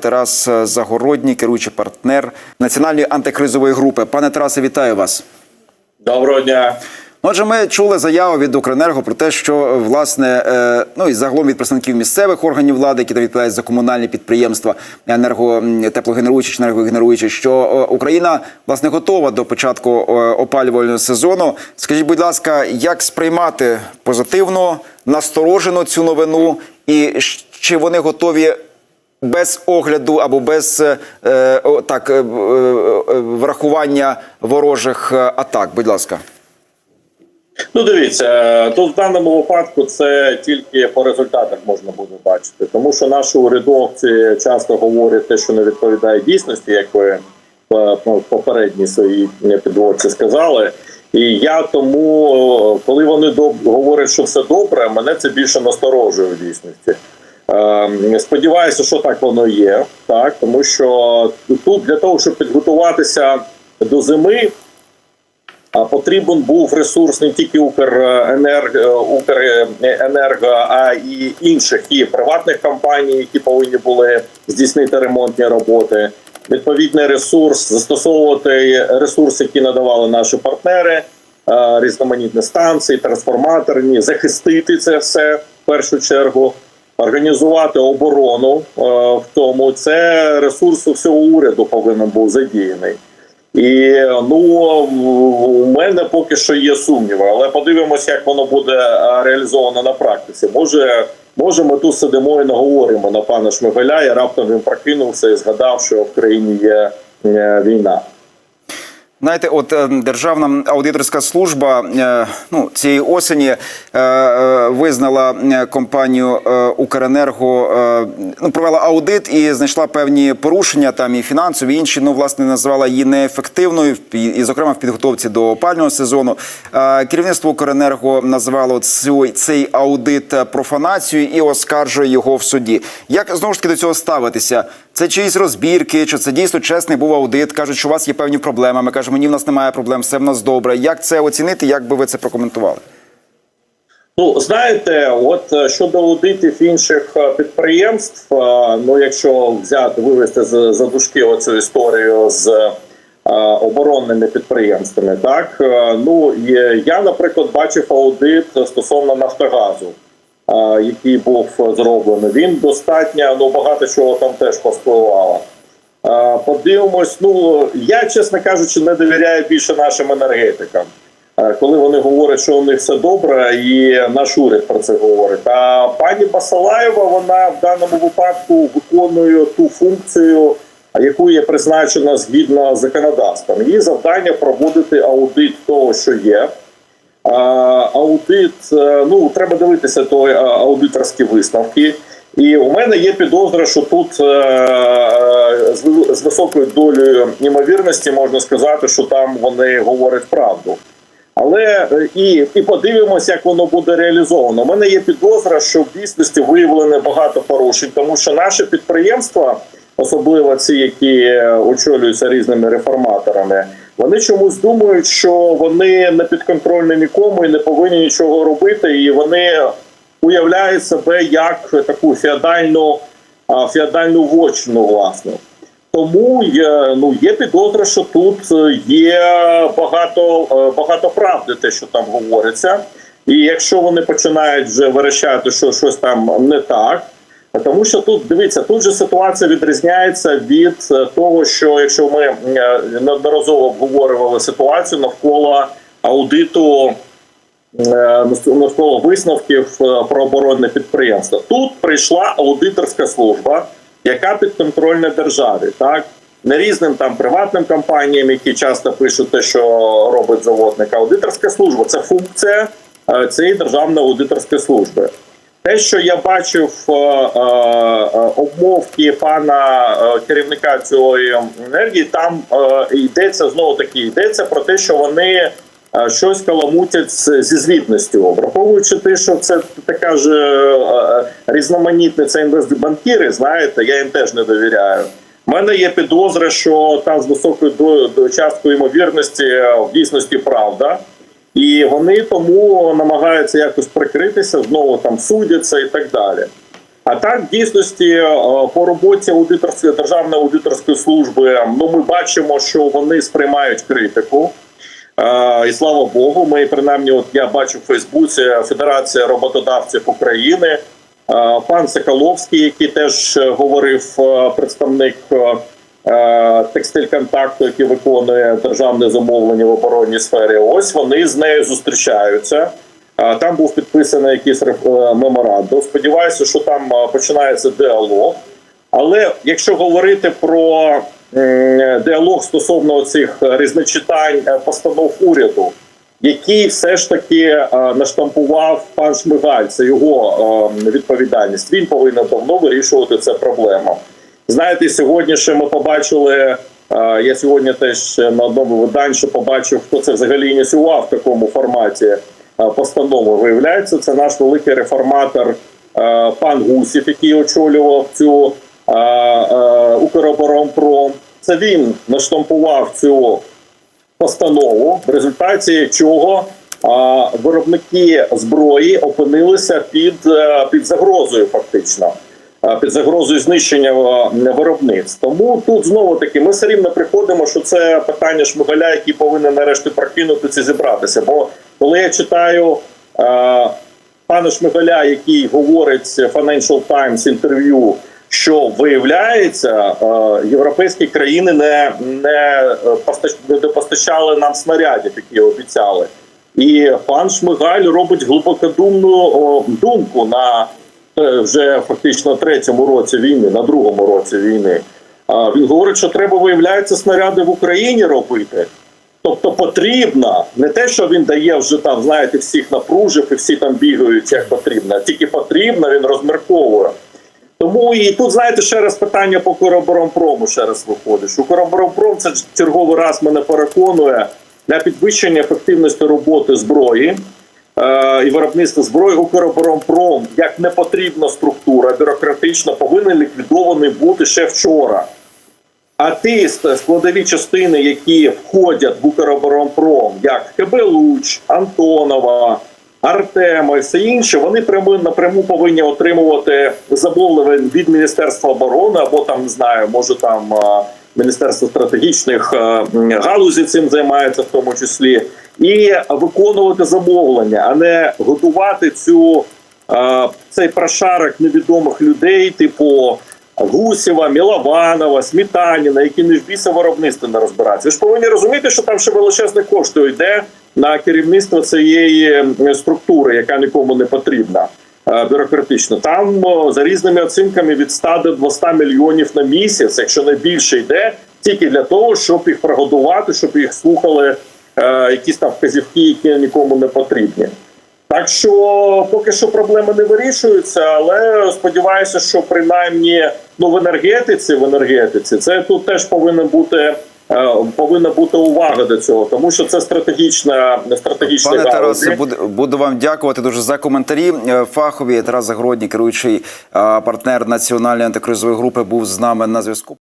Тарас Загородній, керуючий партнер національної антикризової групи. Пане Тарасе, вітаю вас. Доброго дня. Отже, ми чули заяву від Укренерго про те, що власне е, ну і загалом від представників місцевих органів влади, які там відповідають за комунальні підприємства, енерго теплогенеруючі чи енергогенеруючі, що е, Україна власне готова до початку е, опалювального сезону. Скажіть, будь ласка, як сприймати позитивно, насторожено цю новину, і чи вони готові без огляду або без е, е, о, так е, е, е, врахування ворожих атак? Будь ласка. Ну, дивіться, тут в даному випадку це тільки по результатах можна буде бачити, тому що наші урядовці часто говорять те, що не відповідає дійсності, як ви в попередній своїй підводці сказали. І я тому, коли вони говорять, що все добре, мене це більше насторожує в дійсності. Е, Сподіваюся, що так воно є, так тому що тут для того, щоб підготуватися до зими, потрібен був ресурс не тільки Укренерго, а і інших і приватних компаній, які повинні були здійснити ремонтні роботи. Відповідний ресурс застосовувати ресурси, які надавали наші партнери, е, різноманітні станції, трансформаторні, захистити це все в першу чергу, організувати оборону е, в тому. Це ресурс всього уряду повинен був задіяний. І ну у мене поки що є сумніви, але подивимося, як воно буде реалізовано на практиці. Може, може, ми тут сидимо і наговоримо на пана Шмигаля, і раптом він прокинувся і згадав, що в країні є е, війна. Знаєте, от е, державна аудиторська служба е, ну цієї осені е, визнала компанію Укренерго, ну провела аудит і знайшла певні порушення там і фінансові, і інші. Ну власне назвала її неефективною, і, зокрема в підготовці до опального сезону. Керівництво Укренерго назвало цю цей аудит профанацією і оскаржує його в суді. Як знову ж таки до цього ставитися? Це чиїсь розбірки, чи це дійсно чесний був аудит? кажуть, що у вас є певні проблеми. Ми кажемо, ні, в нас немає проблем, все в нас добре. Як це оцінити? Як би ви це прокоментували? Ну знаєте, от е, щодо аудитів інших е, підприємств, е, ну якщо взяти вивести з за дужки оцю історію з оборонними підприємствами, так ну я, наприклад, бачив аудит стосовно Нафтогазу, який був зроблений. Він достатньо ну багато чого там теж поспливало. Е, Подивимось, ну я, чесно кажучи, не довіряю більше нашим енергетикам. Е, Коли вони говорять, що у них все добре, і наш уряд про це говорить. А пані Басалаєва, вона в даному випадку виконує ту функцію, яку є призначена згідно законодавством. Її завдання проводити аудит того, що є. Аудит, е, ну треба дивитися то е, аудиторські висновки. І у мене є підозра, що тут е, з високою долею ймовірності можна сказати, що там вони говорять правду. Але і, і подивимося, як воно буде реалізовано. У мене є підозра, що в дійсності виявлено багато порушень, тому що наші підприємства, особливо ці, які очолюються різними реформаторами, вони чомусь думають, що вони не підконтрольні нікому і не повинні нічого робити, і вони уявляють себе як таку феодальну, феодальну вочину, власне. Тому є, ну, є підозра, що тут є багато, е, багато правди, те, що там говориться. І якщо вони починають вже верещати, що щось там не так, тому що тут дивіться, тут же ситуація відрізняється від е, того, що якщо ми е, неодноразово обговорювали ситуацію навколо аудиту е, навколо висновків е, про оборонне підприємство. Тут прийшла аудиторська служба, яка підконтрольна державі, так не різним там приватним компаніям, які часто пишуть те, що робить заводник. Аудиторська служба це функція е, цієї державної аудиторської служби. Те, що я бачив е, е, е, обмовки пана е, керівника цієї енергії, там е, йдеться знову таки йдеться про те, що вони е, щось каламутять зі звітністю, враховуючи те, що це така ж е, різноманітні це інвестбанкіри, знаєте, я їм теж не довіряю. У мене є підозра, що там з високою до- до- часткою ймовірності е, в дійсності правда. І вони тому намагаються якось прикритися, знову там судяться і так далі. А так, в дійсності, е, по роботі аудиторської державної аудиторської служби, ну ми бачимо, що вони сприймають критику. Е, І слава Богу, ми принаймні, от я бачу в Фейсбуці Федерація роботодавців України, е, пан Соколовський, який теж говорив представник текстиль контакту, який виконує державне замовлення в оборонній сфері. Ось вони з нею зустрічаються. Е, Там був підписаний якийсь е, меморандум. Сподіваюся, що там е, починається діалог. Але якщо говорити про діалог стосовно цих різночитань е, постанов уряду, які все ж таки е, наштампував пан Шмигаль, це його е, відповідальність. Він повинен давно вирішувати це проблему. Знаєте, сьогодні ще ми побачили. Я сьогодні теж на одному виданні побачив, хто це взагалі ініціював в такому форматі постанову. Виявляється, це наш великий реформатор пан Гусів, який очолював цю Укроборонпром. Це він наштампував цю постанову, в результаті чого виробники зброї опинилися під, е, під загрозою, фактично. А, Під загрозою знищення е, виробництв. Тому тут знову таки ми все рівно приходимо, що це питання шмигаля, який повинен нарешті прокинутися і зібратися. Бо коли я читаю е, пана Шмигаля, який говорить Financial Times інтерв'ю, що виявляється, е, європейські країни не, не, е, постач- не постачали нам снарядів, які обіцяли. І пан Шмигаль робить глибокодумну думку на е, вже фактично третьому році війни, на другому році війни. Він говорить, що треба, виявляється, снаряди в Україні робити. Тобто потрібно не те, що він дає вже там, знаєте, всіх напружив і всі там бігають як потрібно, а тільки потрібно, він розмірковує. Тому і тут, знаєте, ще раз питання по Укроборонпрому ще раз виходить. що Укроборонпром це черговий раз мене переконує для підвищення ефективності роботи зброї е, і виробництва зброї. Укроборонпром як непотрібна структура бюрократична повинен ліквідований бути ще вчора. А ті складові частини, які входять в Укроборонпром, як КБ Луч, Антонова, Артема і все інше, вони прямо напряму повинні отримувати замовлення від Міністерства оборони або там не знаю, може там а, Міністерство стратегічних а, м, галузей цим займається в тому числі, і виконувати замовлення, а не готувати цю цей прошарок невідомих людей, типу. Гусєва, Мілованова, Смітаніна, які не в біса виробництва не розбираються. Ви ж повинні розуміти, що там ще величезне кошти йде на керівництво цієї структури, яка нікому не потрібна. Е, Бюрократично там за різними оцінками від 100 до 200 мільйонів на місяць, якщо не більше йде, тільки для того, щоб їх прогодувати, щоб їх слухали е, якісь там вказівки, які нікому не потрібні. Так що поки що проблеми не вирішуються, але сподіваюся, що принаймні ну в енергетиці, в енергетиці, це тут теж повинна бути. Е, Повинна бути увага до цього, тому що це стратегічна стратегічна Пане. Тарасе, буду, буду вам дякувати дуже за коментарі. Е, Фахові Тарас Загородній, керуючий е, партнер національної антикризової групи, був з нами на зв'язку.